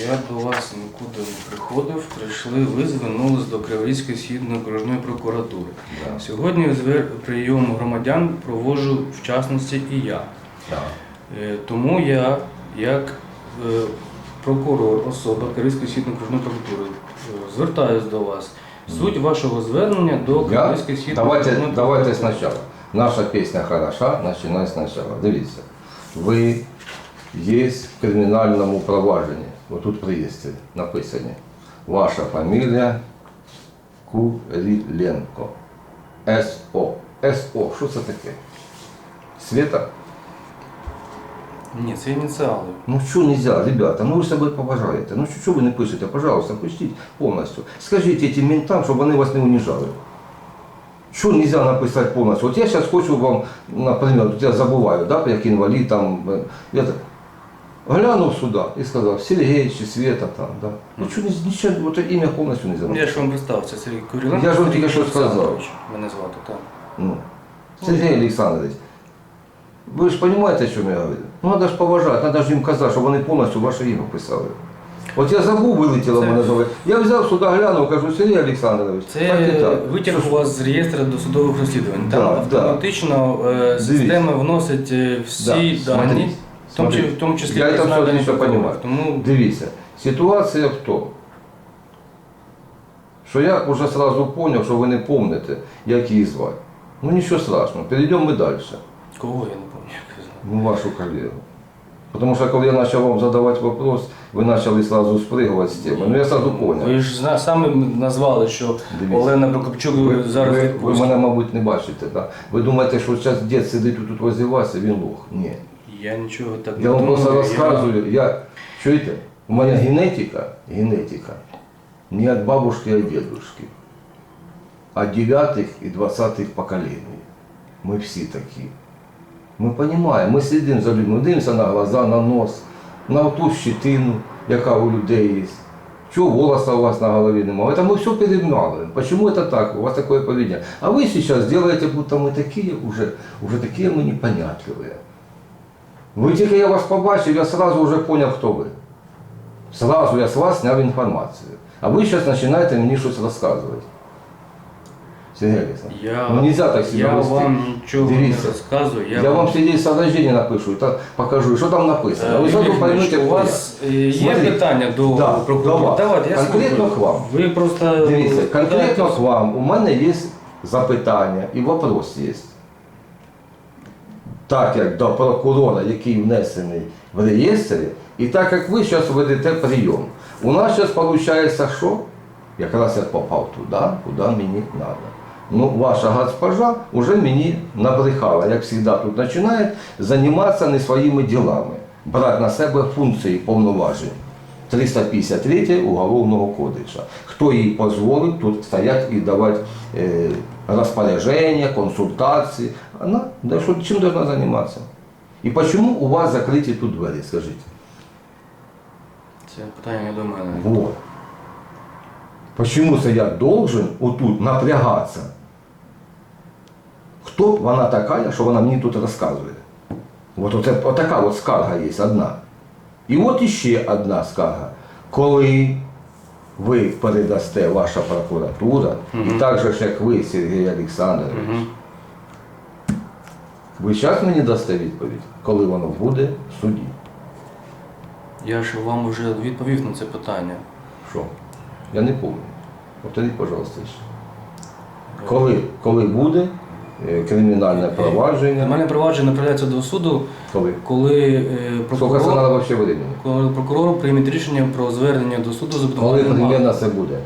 Я до вас нікуди не приходив. Прийшли, ви звернулись до Криворізької східної окружної прокуратури. Да. Сьогодні прийом громадян проводжу в частності і я. Да. Е, Тому я, як е, прокурор, особа Київської східної окружної прокуратури, звертаюсь до вас. Суть вашого звернення до Я? Східної Давайте, окружної давайте спочатку. Наша пісня хороша, починай спочатку. Дивіться, ви є в кримінальному провадженні. Отут в реєстрі написані. Ваша фамілія Куріленко. СО. СО. Що це таке? Света? Ні, це ініціали. Ну що нельзя, ребята, ну ви себе поважаєте. Ну що, що ви не пишете, пожалуйста, пустіть повністю. Скажіть этим ментам, щоб вони вас не унижали. Що нельзя написати повністю? От я зараз хочу вам, наприклад, от я забуваю, да, як інвалід там, е, я так глянув сюди і сказав, Сергій чи Света там, да. Ну що нічого, от ім'я повністю не Ну, забув. Я ж вам представився, Сергій Куріленко. Я ж вам тільки що сказав. Мене звати, так. Ну, Сергій Олександрович, ви ж розумієте, що я говорю? Ну, треба ж поважати, треба ж їм казати, щоб вони повністю ваше ім'я писали. От я забув, вилетіло Це- мене зове. Я взяв сюди, глянув, кажу, Сергій Олександрович, Це так і так. витяг у вас з реєстру досудових розслідувань. Там Да, автоматично е, система вносить е, всі Да, дані, смотрите, в тому, чи- смотрите. в тому числі Я це все персональні все прокурори. понимаю. Тому Дивіться, ситуація в тому, що я вже одразу зрозумів, що ви не пам'ятаєте, як її звати. Ну нічого страшного, перейдемо ми далі. кого я не пам'ятаю. як його звати. Ну, вашу коллегу. Потому что когда я начал вам задавать вопрос, вы начали сразу спрыгивать с темы. Ну я сразу понял. Ви ж зна- самі назвали, що Дивіться. Олена Прокопчук Ви, зараз ви, ви відпустить. мене, мабуть, не бачите. Да? Ви думаєте, що зараз дід сидить тут возле вас і він лох. Ні. Я нічого так Я вам думаю, просто я- розказую. Я, чуєте, у мене генетика, генетика не від бабушки, а від дедушки. От дев'ятих і двадцятих поколінь. Ми всі такі. Ми розуміємо, ми сидимо за людьми, дивимося на глаза, на нос, на ту щитину, яка у людей є. Чого волоса у вас на голові немає? Это мы все перегнали. Почему это так? У вас такое поведение. А вы сейчас делаете, будто мы такие уже, уже такие мы непонятливые. Ви тільки я вас побачив, я сразу вже поняв, хто ви. Сразу я з вас зняв інформацію. А ви зараз починаєте мені щось розказувати. Сергій Олександрович, Я, ну нельзя так себе я вести. вам нічого Дивіться. не розказую. Я, вам среди соображения напишу, так покажу, що там написано. Е, Ви зразу Юрій Ігорович, поймете, у хто я. вас е, є Смотрите, питання до да, прокурора? до вас. Давайте, я Конкретно слухаю. к вам. Ви просто Дивіться, конкретно питаєтесь- к вам. У мене є запитання і вопрос є. Так як до прокурора, який внесений в реєстрі, і так як ви зараз ведете прийом. У нас зараз виходить, що? Якраз я попав туди, куди мені треба. Ну, ваша госпожа вже мені набрехала, як завжди тут починає займатися не своїми ділами, брати на себе функції повноважень. 353 Уголовного кодексу. Хто їй дозволив тут стояти і давати е, розпорядження, консультації? Вона да, що, чим должна займатися? І чому у вас закриті тут двері, скажіть? Це питання не до мене. Вот. Почему це я должен отут напрягатися? Хто вона така, що вона мені тут розказує? От оце, отака от скарга є одна. І от іще одна скарга. Коли ви передасте ваша прокуратура, і так же ж як ви, Сергій Олександрович, ви зараз мені дасте відповідь, коли воно буде в суді. Я ж вам вже відповів на це питання. Що? Я не пам'ятаю. Повторіть, пожалуйста, ще. Коли, коли буде е, кримінальне У провадження? мене провадження направляється до суду, Коли? коли е, прокурор, коли прокурор прийме рішення про звернення до суду за Коли обвинувальним це буде?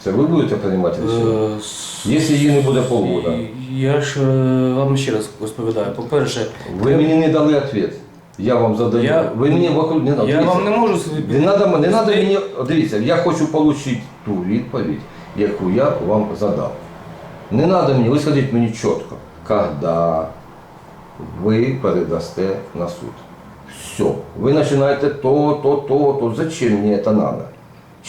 Це ви будете приймати рішення? Е, Якщо її не буде полгода. Я ж е, вам ще раз розповідаю. По-перше, Ви мені не дали відповідь. Я вам задаю. Я- ви мені вокруг не надо. я вам не можу собі. Не надо, не надо мені, дивіться, я хочу отримати ту відповідь, яку я вам задав. Не надо мені, ви скажіть мені чітко, коли ви передасте на суд. Все. Ви починаєте то, то, то, то. Зачем мені це треба?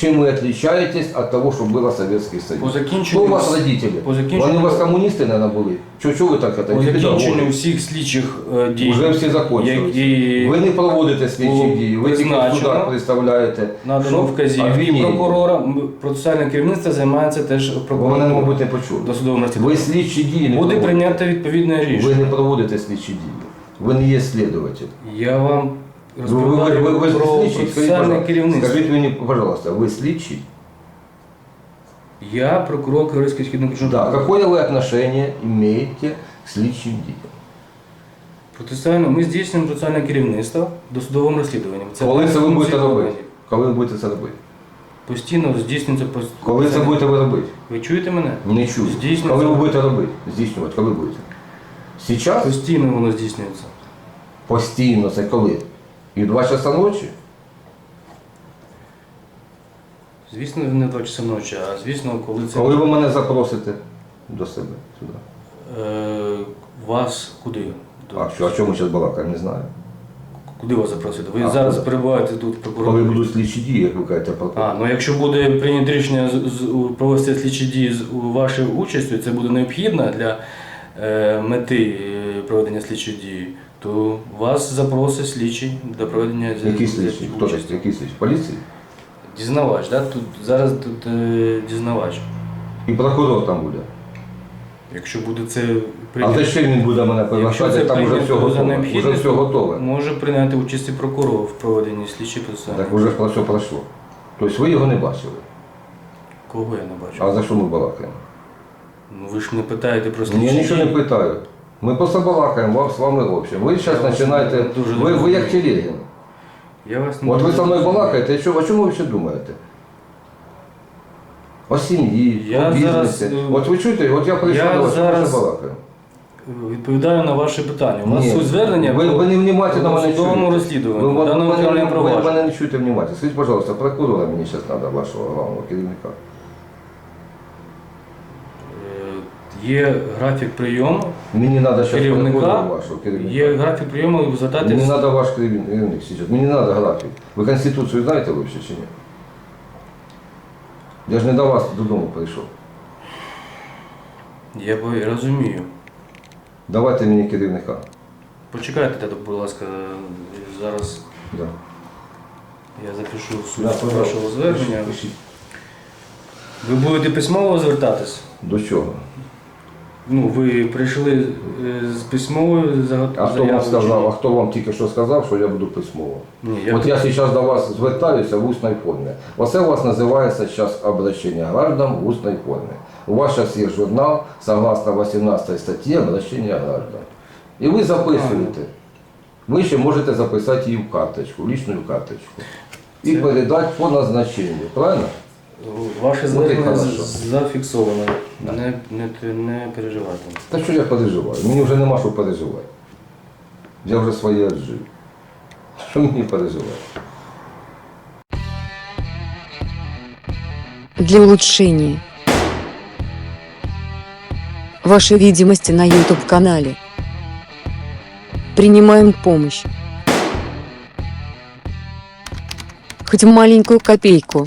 Чем вы отличаетесь от того, что было Советский По Союз? закінченню, Кто у вас родители? по закінченню- Они у вас коммунисты, наверное, были? Чего вы так это? по не закінченню педагоги. всіх слідчих е, дій, Уже всі закончились. які Ви не проводите слідчі було дії, ви тільки в призначено, судах представляєте. надано що вказівки обвинення. прокурора, м, процесуальне керівництво займається теж Ви мене, прокуратура. мабуть, не почули. Досудовим Ви розслідуванням. слідчі дії не Буде проводите. прийнято відповідне рішення. Ви не проводите слідчі дії. Ви не є слідуватель. Я вам ви, ви, ви, розповідаю ви, ви про слідчий? Скажіть, процесуальне пожалуйста, керівництво. скажіть мені, пожалуйста, ви слідчий? Я прокурор Київської східної Да. Какое вы отношение имеете к слідчим діям? Процесуально, ми здійснюємо процесуальне керівництво досудовим розслідуванням. Коли це ви будете робити? Коли ви будете це робити? Постійно здійснюється пос- Коли це будете ви робити? Ви чуєте мене? Не чую. Здійснюється. Коли ви будете робити? Здійснювати, коли будете? Сейчас? Постійно воно здійснюється. Постійно це коли? І в 2 часа ночі? Звісно, не в 2 часа ночі, а звісно, коли це Коли ви мене запросите до себе сюди? е, вас куди? До- А що, а чому зараз балакаємо, не знаю. Куди вас запросити? Ви А, зараз куди? перебуваєте тут в Коли прокуратурі. будуть слідчі дії, як ви кажете, про А, ну якщо буде прийнято рішення з- з- у- провести слідчі дії з у- вашою участю, це буде необхідно для е, мети е, проведення слідчої дії, то вас запросить слідчий до проведення які слідчі? Хто участі. такий? Які слідчі? Поліції? Дізнавач, да? тут зараз тут е, дізнавач. І прокурор там буде. Якщо буде це А прийнято, зачем він буде мене якщо приглашати, це там вже все за готове. Вже все то готове. може прийняти участь і прокурор в проведенні слідчої процесуальної. Так вже ж про все пройшло. Тобто ви його не бачили. Кого я не бачу? А за що ми балакаємо? Ну ви ж мене питаєте про Я нічого не дії. питаю. Ми просто балакаємо, вам з вами общем. Ви зараз починаєте. дуже Ви, ви як Телегін. Я вас не От ви со мною розумію. балакаєте, що, о чому ви ще думаєте? О сім'ї, Я о бізнесі. зараз, е, От ви чуєте, от я прийшов я до вас, зараз- що балакаю. Відповідаю на ваше питання. У нас Ні, суть звернення ви, по ви не внимательно мене судовому чуєте. розслідуванню, Ви, ви, даному мене- кримінальному ви провадженню. мене не чуєте внимательно. Скажіть, пожалуйста, прокурора мені зараз треба, вашого главного керівника. Е, Є графік прийому Мені треба зараз керівника, прокурора вашого керівника. є графік прийому, ви Мені треба ваш керівник зараз. Мені не треба графік. Ви Конституцію знаєте взагалі чи ні? Я ж не до вас додому прийшов. Я бо- розумію. Давайте мені керівника. Почекайте, тоді, будь ласка, зараз Да. я запишу Да, суть пожалуйста. вашого звернення. Пишіть. Ви будете письмово звертатись? До чого? Ну, ви прийшли е, з письмовою А хто вам сказав, а хто вам тільки що сказав, що я буду письмово? Ні, я От я зараз до вас звертаюся в усній формі. Оце у вас називається зараз обращення граждан в усній формі. У вас зараз є журнал, согласно 18 статті обращення граждан. І ви записуєте. Ви ще можете записати її в карточку, в лічну карточку. І передати по назначенню. Правильно? Ваше Ну, ти звернення хорошо. з- зафіксовано. Не, не, не переживайте. Та що я переживаю? Мені вже нема що переживати. Я вже своє жив. Що мені переживати? для улучшения вашей видимости на YouTube-канале. Принимаем помощь. Хоть маленькую копейку.